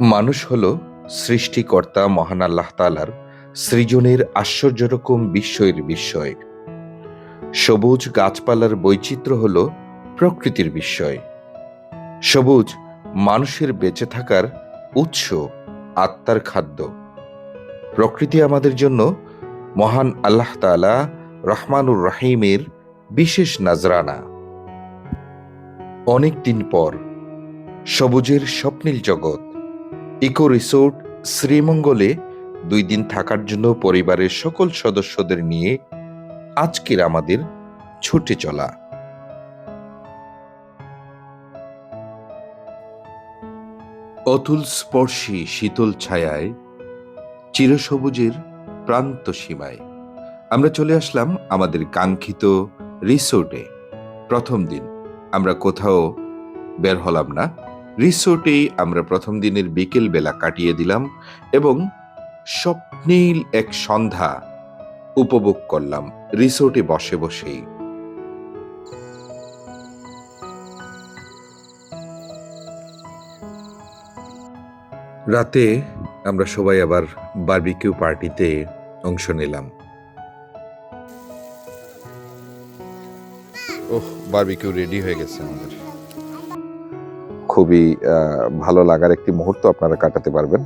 মানুষ হল সৃষ্টিকর্তা মহান আল্লাহ তালার সৃজনের আশ্চর্যরকম বিস্ময়ের বিস্ময়। সবুজ গাছপালার বৈচিত্র্য হল প্রকৃতির বিস্ময়। সবুজ মানুষের বেঁচে থাকার উৎস আত্মার খাদ্য। প্রকৃতি আমাদের জন্য মহান আল্লাহ তালা রহমানুর রাহিমের বিশেষ নাজরানা। অনেক দিন পর সবুজের স্বপ্নীল জগৎ ইকো রিসোর্ট, শ্রীমঙ্গলে দুই দিন থাকার জন্য পরিবারের সকল সদস্যদের নিয়ে আজকের আমাদের ছুটে চলা। অতুল স্পর্শী শীতল ছায়ায়, চিরসবুজের প্রান্ত সীমায়। আমরা চলে আসলাম আমাদের কাঙ্ক্ষিত রিসোর্টে। প্রথম দিন, আমরা কোথাও বের হলাম না। রিসোর্টেই আমরা প্রথম দিনের বিকেল বেলা কাটিয়ে দিলাম এবং স্বপ্নীল এক সন্ধ্যা উপভোগ করলাম রিসোর্টে বসে বসেই। রাতে আমরা সবাই আবার বারবিকিউ পার্টিতে অংশ নিলাম। ওহ, বারবিকিউ রেডি হয়ে গেছে আমাদের। খুবই ভালো লাগার একটি মুহূর্ত আপনারা কাটাতে পারবেন।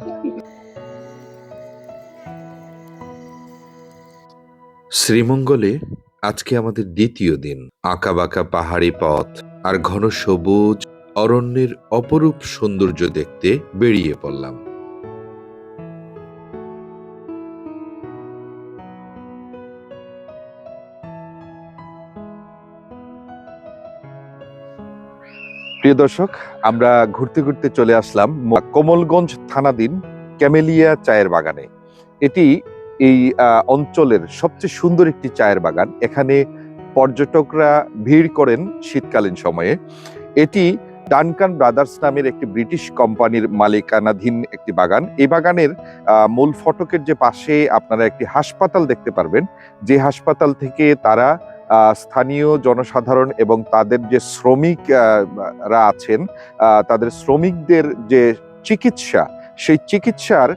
শ্রীমঙ্গলে আজকে আমাদের দ্বিতীয় দিন। আঁকাবাঁকা পাহাড়ি পথ আর ঘন সবুজ অরণ্যের অপরূপ সৌন্দর্য দেখতে বেরিয়ে পড়লাম। প্রিয় দর্শক, আমরা ঘুরতে ঘুরতে চলে আসলাম কোমলগঞ্জ থানাধীন ক্যামেলিয়া চায়ের বাগানে। এটি এই অঞ্চলের সবচেয়ে সুন্দর একটি চায়ের বাগান। এখানে পর্যটকরা ভিড় করেন শীতকালীন সময়ে। এটি ডানকান ব্রাদার্স নামের একটি ব্রিটিশ কোম্পানির মালিকানাধীন একটি বাগান। এই বাগানের মূল ফটকের যে পাশে আপনারা একটি হাসপাতাল দেখতে পারবেন। যে হাসপাতাল থেকে তারা স্থানীয় জনসাধারণ এবং তাদের যে শ্রমিক আহ, রা আছেন তাদের শ্রমিকদের যে চিকিৎসা সেই চিকিৎসার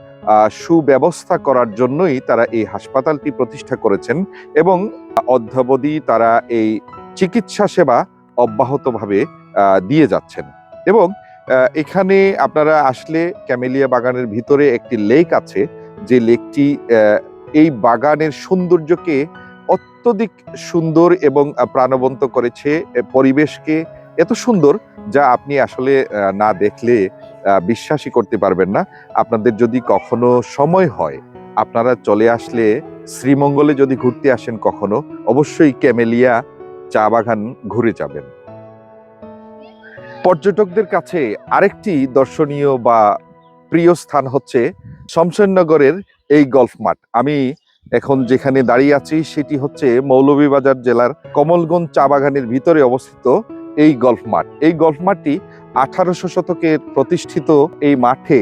সুব্যবস্থা করার জন্যই তারা এই হাসপাতালটি প্রতিষ্ঠা করেছেন এবং অদ্যাবধি তারা এই চিকিৎসা সেবা অব্যাহতভাবে দিয়ে যাচ্ছেন। এবং এখানে আপনারা আসলে ক্যামেলিয়া বাগানের ভিতরে একটি লেক আছে। যে লেকটি এই বাগানের সৌন্দর্যকে অত্যধিক সুন্দর এবং প্রাণবন্ত করেছে পরিবেশকে এত সুন্দর যা আপনি আসলে না দেখলে বিশ্বাসই করতে পারবেন না। আপনাদের যদি কখনো সময় হয়, আপনারা চলে আসলে শ্রীমঙ্গলে যদি ঘুরতে আসেন কখনো, অবশ্যই ক্যামেলিয়া চা বাগান ঘুরে যাবেন। পর্যটকদের কাছে আরেকটি দর্শনীয় বা প্রিয় স্থান হচ্ছে, শমশেরনগরের এই গল্ফ মাঠ। আমি এখন যেখানে দাঁড়িয়ে আছি সেটি হচ্ছে মৌলভীবাজার জেলার কমলগঞ্জ চা বাগানের ভিতরে অবস্থিত এই গল্ফ মাঠ। এই গল্ফ মাঠটি আঠারোশো শতকের প্রতিষ্ঠিত এই মাঠে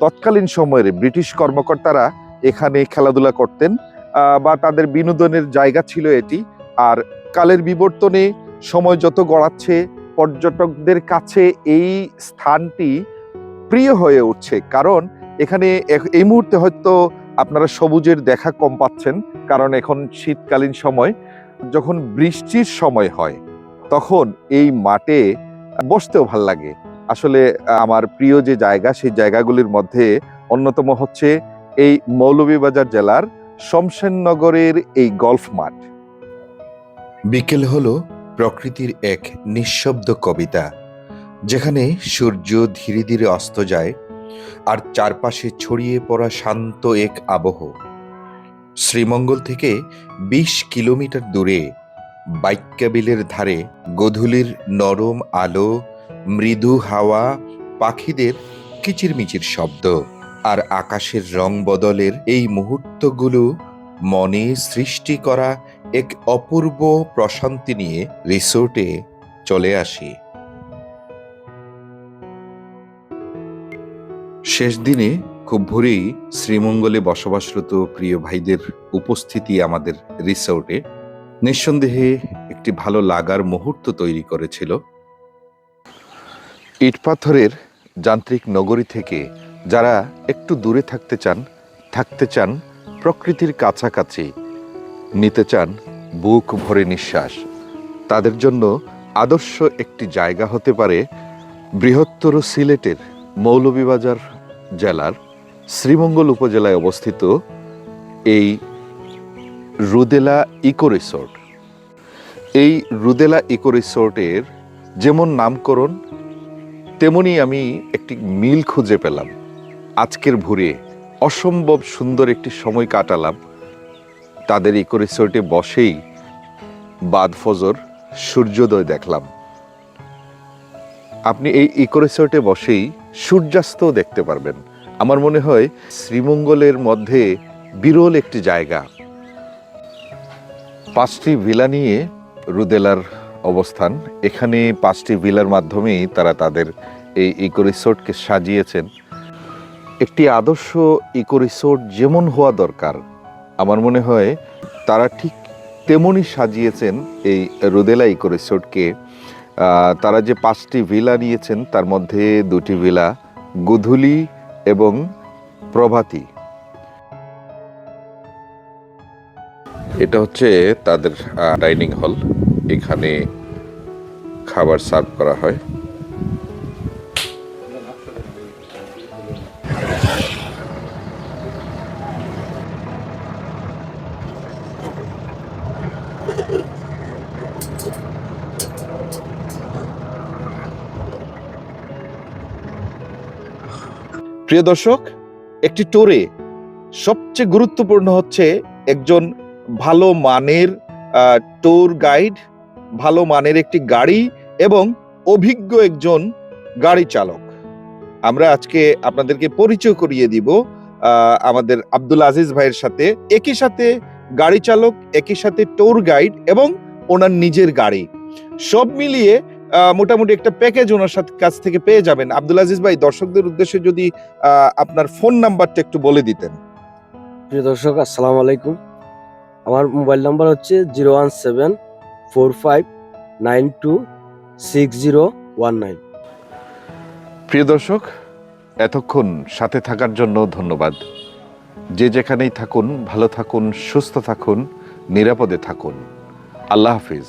তৎকালীন সময়ের ব্রিটিশ কর্মকর্তারা এখানে খেলাধুলা করতেন বা তাদের বিনোদনের জায়গা ছিল এটি। আর কালের বিবর্তনে সময় যত গড়াচ্ছে, পর্যটকদের কাছে এই স্থানটি প্রিয় হয়ে উঠছে। কারণ এখানে এই মুহূর্তে হয়তো আপনারা সবুজের দেখা কম পাচ্ছেন, কারণ এখন শীতকালীন সময়, যখন বৃষ্টির সময় হয়, তখন এই মাঠে বসতেও ভালো লাগে। আসলে আমার প্রিয় যে জায়গা, সেই জায়গাগুলির মধ্যে অন্যতম হচ্ছে এই মৌলভীবাজার জেলার শমশেরনগরের এই গল্ফ মাঠ। বিকেল হল প্রকৃতির এক নিঃশব্দ কবিতা, যেখানে সূর্য ধীরে ধীরে অস্ত যায় আর চারপাশে ছড়িয়ে পড়া শান্ত এক আবহ। শ্রীমঙ্গল থেকে বিশ কিলোমিটার দূরে, বাইক্যাবিলের ধারে গধূলির নরম আলো, মৃদু হাওয়া, পাখিদের কিচিরমিচির শব্দ আর আকাশের রং বদলের এই মুহূর্তগুলো মনে সৃষ্টি করা এক অপূর্ব প্রশান্তি নিয়ে রিসোর্টে চলে আসি। শেষ দিনে খুব ভোরেই শ্রীমঙ্গলে বসবাসরত প্রিয় ভাইদের উপস্থিতি আমাদের রিসোর্টে নিঃসন্দেহে একটি ভালো লাগার মুহূর্ত তৈরি করেছিল। ইটপাথরের যান্ত্রিক নগরী থেকে যারা একটু দূরে থাকতে চান থাকতে চান, প্রকৃতির কাছাকাছি নিতে চান, বুক ভরে নিঃশ্বাস। তাদের জন্য আদর্শ একটি জায়গা হতে পারে বৃহত্তর সিলেটের মৌলভীবাজার জেলার শ্রীমঙ্গল উপজেলায় অবস্থিত এই রুদেলা ইকো রিসোর্ট। এই রুদেলা ইকো রিসোর্টের যেমন নামকরণ, তেমনি আমি একটি মিল খুঁজে পেলাম। আজকের ভোরে অসম্ভব সুন্দর একটি সময় কাটালাম। তাদের ইকো রিসোর্টে বসেই বাদ ফজর সূর্যোদয় দেখলাম। আপনি এই ইকো রিসোর্টে বসেই সূর্যাস্তও দেখতে পারবেন। আমার মনে হয় শ্রীমঙ্গলের মধ্যে বিরল একটি জায়গা। পাঁচটি ভিলা নিয়ে রুদেলার অবস্থান। এখানে পাঁচটি ভিলার মাধ্যমেই তারা তাদের এই ইকো রিসোর্টকে সাজিয়েছেন। একটি আদর্শ ইকো রিসোর্ট যেমন হওয়া দরকার, আমার মনে হয় তারা ঠিক তেমনই সাজিয়েছেন এই রুদেলা ইকো রিসোর্টকে। তারা যে পাঁচটি ভিলা নিয়েছেন, তার মধ্যে দুটি ভিলা গুধুলি এবং প্রভাতী। এটা হচ্ছে তাদের ডাইনিং হল। এখানে খাবার সার্ভ করা হয়। প্রিয় দর্শক, একটি টোরে সবচেয়ে গুরুত্বপূর্ণ হচ্ছে একজন ভালো মানের ট্যুর গাইড ভালো মানের একটি গাড়ি এবং অভিজ্ঞ একজন গাড়ি চালক। আমরা আজকে আপনাদেরকে পরিচয় করিয়ে দিব আমাদের আব্দুল আজিজ ভাইয়ের সাথে। একই সাথে গাড়ি চালক, একই সাথে ট্যুর গাইড এবং ওনার নিজের গাড়ি। সব মিলিয়ে মোটামুটি একটা প্যাকেজ ওনার সাথে কাছ থেকে পেয়ে যাবেন। আব্দুল আজিজ ভাই দর্শকদের উদ্দেশ্যে যদি আপনার ফোন নাম্বারটা একটু বলে দিতেন। প্রিয় দর্শক আসসালামু আলাইকুম। আমার মোবাইল নাম্বার হচ্ছে zero one seven four five nine two six zero one nine. প্রিয় দর্শক এতক্ষণ সাথে থাকার জন্য ধন্যবাদ। যে যেখানেই থাকুন ভালো থাকুন সুস্থ থাকুন নিরাপদে থাকুন। আল্লাহ হাফিজ।